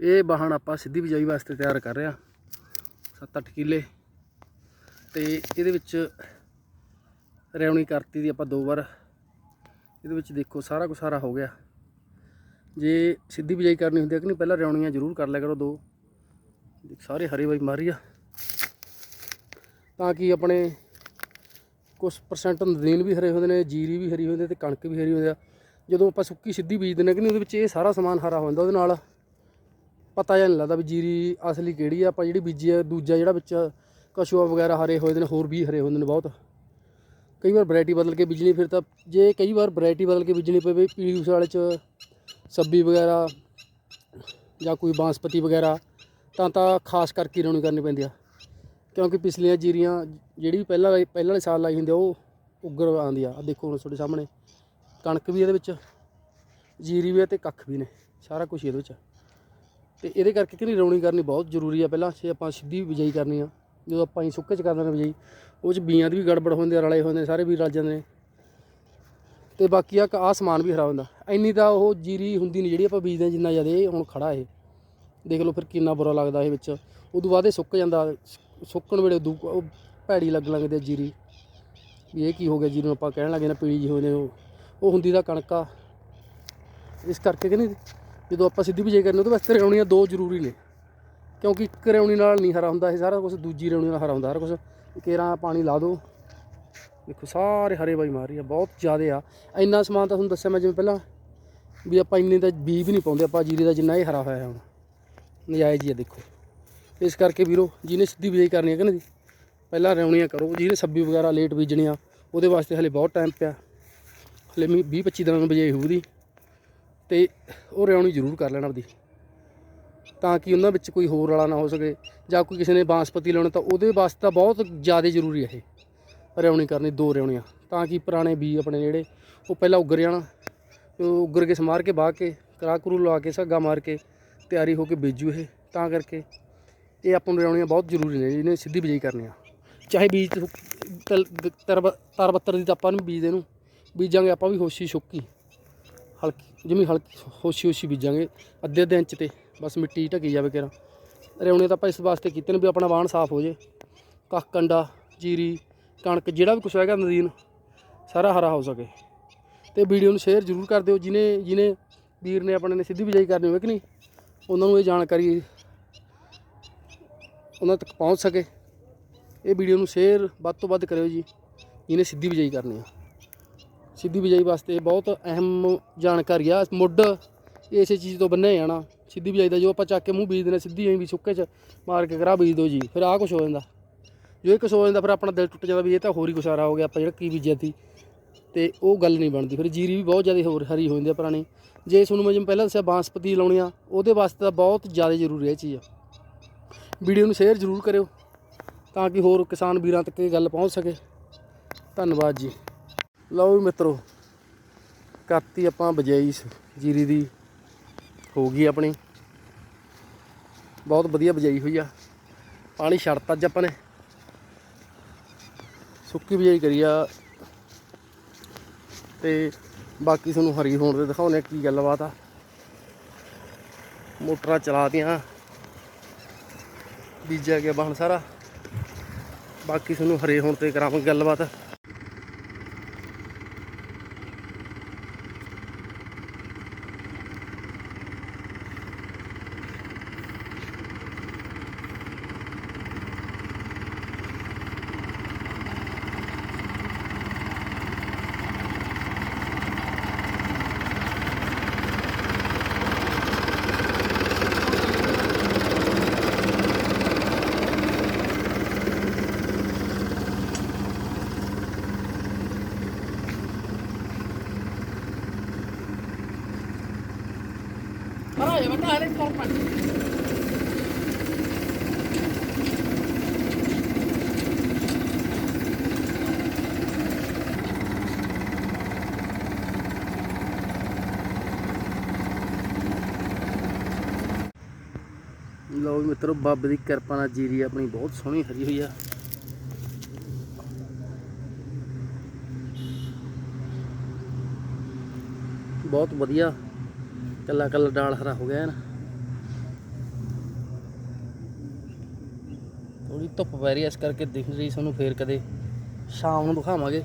ਇਹ ਵਾਹਣ ਆਪਾਂ ਸਿੱਧੀ ਬਿਜਾਈ ਵਾਸਤੇ ਤਿਆਰ ਕਰ ਰਿਹਾ ਹਾਂ। 7-8 ਕਿੱਲੇ। ਤੇ ਇਹਦੇ ਵਿੱਚ ਰੈਉਣੀ ਕਰਤੀ ਦੀ ਆਪਾਂ ਦੋ ਵਾਰ। ਇਹਦੇ ਵਿੱਚ ਦੇਖੋ ਸਾਰਾ ਕੁਝ ਸਾਰਾ ਹੋ ਗਿਆ। ਜੇ ਸਿੱਧੀ ਬਿਜਾਈ ਕਰਨੀ ਹੁੰਦੀ ਹੈ ਕਿ ਨਹੀਂ, ਪਹਿਲਾਂ ਰੈਉਣੀਆਂ ਜ਼ਰੂਰ ਕਰ ਲਿਆ ਕਰੋ ਦੋ। ਸਾਰੇ ਹਰੇ ਬਾਈ ਮਾਰੀ ਆ। ਤਾਂ ਕਿ ਆਪਣੇ ਕੁਝ ਪਰਸੈਂਟ ਨਦੀਨ ਵੀ ਹਰੇ ਹੁੰਦੇ ਨੇ, ਜੀਰੀ ਵੀ ਹਰੀ ਹੁੰਦੀ ਹੈ ਤੇ ਕਣਕ ਵੀ ਹਰੀ ਹੁੰਦੀ ਆ। ਜਦੋਂ ਆਪਾਂ ਸੁੱਕੀ ਸਿੱਧੀ ਬੀਜਦੇ ਨੇ ਕਿ ਨਹੀਂ, ਉਹਦੇ ਵਿੱਚ ਇਹ ਸਾਰਾ ਸਮਾਨ ਹਰਾ ਹੋ ਜਾਂਦਾ ਉਹਦੇ ਨਾਲ। ਪਤਾ ਜਾਂ ਨਹੀਂ ਲੱਗਦਾ ਵੀ ਜੀਰੀ ਅਸਲੀ ਕਿਹੜੀ ਆ, ਆਪਾਂ ਜਿਹੜੀ ਬੀਜੀ ਆ, ਦੂਜਾ ਜਿਹੜਾ ਵਿੱਚ ਕਸ਼ੂਆ ਵਗੈਰਾ ਹਰੇ ਹੋਏ ਨੇ, ਹੋਰ ਵੀ ਹਰੇ ਹੁੰਦੇ ਨੇ ਬਹੁਤ। ਕਈ ਵਾਰ ਵੈਰਾਈਟੀ ਬਦਲ ਕੇ ਬੀਜਣੀ, ਫਿਰ ਤਾਂ ਜੇ ਕਈ ਵਾਰ ਵੈਰਾਈਟੀ ਬਦਲ ਕੇ ਬੀਜਣੀ ਪਵੇ, ਪੀਲੀ ਉਸ ਵਾਲੇ ਚ ਸੱਬੀ ਵਗੈਰਾ ਜਾਂ ਕੋਈ ਬਾਂਸਪਤੀ ਵਗੈਰਾ, ਤਾਂ ਤਾਂ ਖਾਸ ਕਰਕੇ ਰੌਣੀ ਕਰਨੀ ਪੈਂਦੀ ਆ। ਕਿਉਂਕਿ ਪਿਛਲੀਆਂ ਜੀਰੀਆਂ ਜਿਹੜੀ ਵੀ ਪਹਿਲਾਂ ਪਹਿਲਾਂ ਵਾਲੇ ਸਾਲ ਲਾਈ ਹੁੰਦੀ ਆ, ਉਹ ਉੱਗਰ ਆਉਂਦੀ ਆ। ਦੇਖੋ ਹੁਣ ਤੁਹਾਡੇ ਸਾਹਮਣੇ, ਕਣਕ ਵੀ ਇਹਦੇ ਵਿੱਚ, ਜੀਰੀ ਵੀ ਹੈ ਤੇ ਕੱਖ ਵੀ ਨੇ, ਸਾਰਾ ਕੁਝ ਇਹਦੇ ਵਿੱਚ। ਤੇ ਇਹਦੇ ਕਰਕੇ ਕਿ ਨਹੀਂ ਰੌਣੀ ਕਰਨੀ ਬਹੁਤ ਜ਼ਰੂਰੀ ਆ ਪਹਿਲਾਂ ਜੇ ਆਪਾਂ ਸਿੱਧੀ ਬਿਜਾਈ ਕਰਨੀ ਆ ਜਦੋਂ ਆਪਾਂ ਹੀ ਸੁੱਕੇ ਚ ਕਰਦੇ ਨੇ ਬਿਜਾਈ ਉਹ ਚ ਬੀਆਂ ਦੀ ਵੀ ਗੜਬੜ ਹੁੰਦੀ ਆ ਰਲੇ ਹੁੰਦੇ ਨੇ, ਸਾਰੇ ਵੀ ਰਲ ਜਾਂਦੇ ਨੇ। ਤੇ ਬਾਕੀ ਆ ਆ ਸਮਾਨ ਵੀ ਖ਼ਰਾਬ ਹੁੰਦਾ। ਇੰਨੀ ਤਾਂ ਉਹ ਜੀਰੀ ਹੁੰਦੀ ਨਹੀਂ ਜਿਹੜੀ ਆਪਾਂ ਬੀਜਦੇ ਜਿੰਨਾ ਜ਼ਿਆਦਾ ਇਹ ਹੁਣ ਖੜਾ ਇਹ। ਦੇਖ ਲਓ ਫਿਰ ਕਿੰਨਾ ਬੁਰਾ ਲੱਗਦਾ ਇਹ ਵਿੱਚ। ਉਦੋਂ ਬਾਅਦ ਇਹ ਸੁੱਕ ਜਾਂਦਾ ਸੁੱਕਣ ਵੇਲੇ ਉਦੋਂ ਉਹ ਭੈੜੀ ਲੱਗ ਲੱਗਦੀ ਆ ਜੀਰੀ। ਵੀ ਇਹ ਕੀ ਹੋ ਗਿਆ ਜੀਰੀ ਨੂੰ ਆਪਾਂ ਕਹਿਣ ਲੱਗੇ ਨਾ ਪੀਲੀ ਜੀ ਹੋ ਨੇ ਉਹ। ਹੁੰਦੀ ਦਾ ਕਣਕਾ ਇਸ ਕਰਕੇ ਕਿ ਨਹੀਂ ਜਦੋਂ ਆਪਾਂ ਸਿੱਧੀ ਬਿਜਾਈ ਕਰਨੀ ਉਹਦੇ ਵਾਸਤੇ ਰੌਣੀਆਂ ਦੋ ਜ਼ਰੂਰੀ ਨੇ। ਕਿਉਂਕਿ ਇੱਕ ਰੌਣੀ ਨਾਲ ਨਹੀਂ ਹਰਾ ਹੁੰਦਾ ਇਹ ਸਾਰਾ ਕੁਝ ਦੂਜੀ ਰੌਣੀ ਨਾਲ ਹਰਾ ਹੁੰਦਾ ਹਰ ਕੁਝ ਕੇਰਾਂ ਪਾਣੀ ਲਾ ਦਿਓ ਦੇਖੋ ਸਾਰੇ ਹਰੇ ਬਾਈ ਮਾਰ ਰਹੀ ਆ, ਬਹੁਤ ਜ਼ਿਆਦਾ ਆ। ਇੰਨਾ ਸਮਾਨ ਤਾਂ ਤੁਹਾਨੂੰ ਦੱਸਿਆ ਮੈਂ ਜਿਵੇਂ ਪਹਿਲਾਂ ਵੀ ਆਪਾਂ ਇੰਨੇ ਤਾਂ ਬੀ ਵੀ ਨਹੀਂ ਪਾਉਂਦੇ, ਆਪਾਂ ਜੀਰੇ ਦਾ ਜਿੰਨਾ ਇਹ ਹਰਾ ਹੋਇਆ ਹੈ ਹੁਣ, ਨਜਾਇਜ਼ ਹੀ ਆ ਦੇਖੋ। ਇਸ ਕਰਕੇ ਵੀਰੋ, ਜਿਹਨੇ ਸਿੱਧੀ ਬਿਜਾਈ ਕਰਨੀ ਹੈ ਕਿ ਨਹੀਂ, ਪਹਿਲਾਂ ਰੌਣੀਆਂ ਕਰੋ। ਜਿਹਨੇ ਸੱਬੀ ਵਗੈਰਾ ਲੇਟ ਬੀਜਣੀਆਂ ਉਹਦੇ ਵਾਸਤੇ ਹਲੇ ਬਹੁਤ ਟਾਈਮ ਪਿਆ। ਹਲੇ 20 25 ਦਿਨਾਂ ਨੂੰ ਬਿਜਾਈ ਹੋਊਗੀ। ਤੇ ਉਹ ਰੌਣੀ ਜ਼ਰੂਰ ਕਰ ਲੈਣਾ ਆਪਦੀ। ਤਾਂ ਕਿ ਉਹਨਾਂ ਵਿੱਚ ਕੋਈ ਹੋਰ ਵਾਲਾ ਨਾ ਹੋ ਸਕੇ ਜਾਂ ਕੋਈ ਕਿਸੇ ਨੇ ਬਾਂਸਪਤੀ ਲਾਉਣਾ ਤਾਂ ਉਹਦੇ ਵਾਸਤੇ ਤਾਂ ਬਹੁਤ ਜ਼ਿਆਦਾ ਜ਼ਰੂਰੀ ਹੈ ਇਹ ਰਿਆਉਣੀ ਕਰਨੀ, ਦੋ ਰੌਣੀਆਂ ਤਾਂ ਕਿ ਪੁਰਾਣੇ ਬੀ ਆਪਣੇ ਜਿਹੜੇ, ਉਹ ਪਹਿਲਾਂ ਉੱਗਰ ਜਾਣ ਉੱਗਰ ਕੇ ਸਮਾਰ ਕੇ ਬਾਹ ਕੇ ਕਰਾ ਕਰੂ ਲਾ ਕੇ, ਸੱਗਾ ਮਾਰ ਕੇ ਤਿਆਰੀ ਹੋ ਕੇ ਬੀਜੂ ਇਹ। ਤਾਂ ਕਰਕੇ ਇਹ ਆਪਾਂ ਨੂੰ ਰਿਆਉਣੀਆਂ ਬਹੁਤ ਜ਼ਰੂਰੀ ਨੇ ਜਿਹਨੇ ਸਿੱਧੀ ਬਿਜਾਈ ਕਰਨੀ ਆ ਚਾਹੇ ਬੀਜ ਤਲ- ਤਰ ਤਰ ਬੱਤਰ ਦੀ ਤਾਂ ਆਪਾਂ ਨੂੰ ਬੀਜਦੇ ਨੂੰ ਬੀਜਾਂਗੇ ਆਪਾਂ ਵੀ ਹੋਸ਼ੀ ਸੁੱਕੀ ਹਲਕੀ, ਜਿਵੇਂ ਹਲਕੀ, ਹੋਸ਼ੀ ਹੋਸ਼ੀ ਬੀਜਾਂਗੇ, ਅੱਧੇ ਅੱਧੇ ਇੰਚ ਤੇ, ਬਸ ਮਿੱਟੀ ਢਕੀ ਜਾਵੇ ਕਿਰਾ। ਰੇਉਣੇ ਤਾਂ ਆਪਾਂ ਇਸ ਵਾਸਤੇ ਕੀਤੇ ਨੇ ਵੀ ਆਪਣਾ ਵਾਹਣ ਸਾਫ਼ ਹੋ ਜੇ। ਕੱਖ ਕੰਡਾ, ਜੀਰੀ, ਕਣਕ, ਜਿਹੜਾ ਵੀ ਕੁਛ ਹੈਗਾ ਨਦੀਨ, ਸਾਰਾ ਹਰਾ ਹੋ ਸਕੇ। ਤੇ ਵੀਡੀਓ ਨੂੰ ਸ਼ੇਅਰ ਜ਼ਰੂਰ ਕਰ ਦਿਓ, ਜਿਨੇ ਜਿਨੇ ਵੀਰ ਨੇ ਆਪਣੇ ਨੇ ਸਿੱਧੀ ਬਿਜਾਈ ਕਰਨੀ ਹੋਵੇ ਕਿ ਨਹੀਂ, ਉਹਨਾਂ ਨੂੰ ਇਹ ਜਾਣਕਾਰੀ ਉਹਨਾਂ ਤੱਕ ਪਹੁੰਚ ਸਕੇ। ਇਹ ਵੀਡੀਓ ਨੂੰ ਸ਼ੇਅਰ ਵੱਧ ਤੋਂ ਵੱਧ ਕਰਿਓ ਜੀ ਜਿਹਨੇ ਸਿੱਧੀ ਬਿਜਾਈ ਕਰਨੀ ਆ। ਸਿੱਧੀ ਬਿਜਾਈ ਵਾਸਤੇ ਬਹੁਤ ਅਹਿਮ ਜਾਣਕਾਰੀ ਆ। ਮੁੱਢ ਇਸੇ ਚੀਜ਼ ਤੋਂ ਬੰਨਿਆ ਜਾਣਾ। ਸਿੱਧੀ ਬਿਜਾਈ ਦਾ ਜੋ ਆਪਾਂ ਚੱਕ ਕੇ ਮੂੰਹ ਬੀਜ ਦਿੰਦੇ ਸਿੱਧੀ ਐਂ ਵੀ ਸੁੱਕੇ ਚ ਮਾਰ ਕੇ ਕਰਾ ਬੀਜ ਦਿਓ ਜੀ। ਫਿਰ ਆਹ ਕੁਛ ਹੋ ਜਾਂਦਾ। ਜੋ ਇਹ ਕੁਛ ਹੋ ਜਾਂਦਾ, ਫਿਰ ਆਪਣਾ ਦਿਲ ਟੁੱਟ ਜਾਂਦਾ ਵੀ ਇਹ ਤਾਂ ਹੋਰ ਹੀ ਕੁਛ ਹੋ ਗਿਆ, ਆਪਾਂ ਜਿਹੜਾ ਕੀ ਬੀਜਿਆ ਸੀ। ਤੇ ਉਹ ਗੱਲ ਨਹੀਂ ਬਣਦੀ। ਫਿਰ ਜੀਰੀ ਵੀ ਬਹੁਤ ਜ਼ਿਆਦਾ ਹੋਰ ਹਰੀ ਹੋ ਜਾਂਦੀ ਆ ਪੁਰਾਣੀ। ਜੇ ਤੁਹਾਨੂੰ ਮੈਂ ਜਿਵੇਂ ਪਹਿਲਾਂ ਦੱਸਿਆ, ਬਾਂਸਪਤੀ ਲਾਉਣੀ ਆ, ਉਹਦੇ ਵਾਸਤੇ ਤਾਂ ਬਹੁਤ ਜ਼ਿਆਦਾ ਜ਼ਰੂਰੀ ਹੈ ਇਹ ਚੀਜ਼। ਵੀਡੀਓ ਨੂੰ ਸ਼ੇਅਰ ਜ਼ਰੂਰ ਕਰਿਓ, ਤਾਂ ਕਿ ਹੋਰ ਕਿਸਾਨ ਵੀਰਾਂ ਤੱਕ ਇਹ ਗੱਲ ਪਹੁੰਚ ਸਕੇ। ਧੰਨਵਾਦ ਜੀ। ਲਓ ਵੀ ਮਿੱਤਰੋ ਕਰਤੀ ਆਪਾਂ ਬਜਾਈ ਜੀਰੀ ਦੀ, ਹੋ ਗਈ ਆਪਣੀ। ਬਹੁਤ ਵਧੀਆ ਬਜਾਈ ਹੋਈ ਆ। ਪਾਣੀ ਛੱਡਤਾ ਅੱਜ ਆਪਾਂ ਨੇ। ਸੁੱਕੀ ਬਜਾਈ ਕਰੀ ਆ। ਤੇ ਬਾਕੀ ਤੁਹਾਨੂੰ ਹਰੀ ਹੋਣ ਦੇ ਦਿਖਾਉਣੇ ਕੀ ਗੱਲਬਾਤ ਆ। ਮੋਟਰਾਂ ਚਲਾਤੀਆਂ। ਬੀਜਿਆ ਗਿਆ ਬਾਹਣ ਸਾਰਾ। ਬਾਕੀ ਤੁਹਾਨੂੰ ਹਰੇ ਹੋਣ ਤੇ ਕਰਾਵਾਂਗੇ ਗੱਲਬਾਤ। Para, ya bata, ale korpan. ਲਓ ਵੀ ਮਿੱਤਰੋ ਬਾਬੇ ਦੀ ਕਿਰਪਾ ਨਾਲ ਜੀਰੀ ਆਪਣੀ ਬਹੁਤ ਸੋਹਣੀ ਹਰੀ ਹੋਈ ਆ ਬਹੁਤ ਵਧੀਆ ਕੱਲਾ ਕੱਲਾ ਡਾਲ ਹਰਾ ਹੋ ਗਿਆ ਨਾ। ਥੋੜੀ ਧੁੱਪ ਪੈ ਰਹੀ ਐ ਇਸ ਕਰਕੇ ਦਿਖ ਰਹੀ, ਸਾਨੂੰ ਫੇਰ ਕਦੇ ਸ਼ਾਮ ਨੂੰ ਦਿਖਾਵਾਂਗੇ।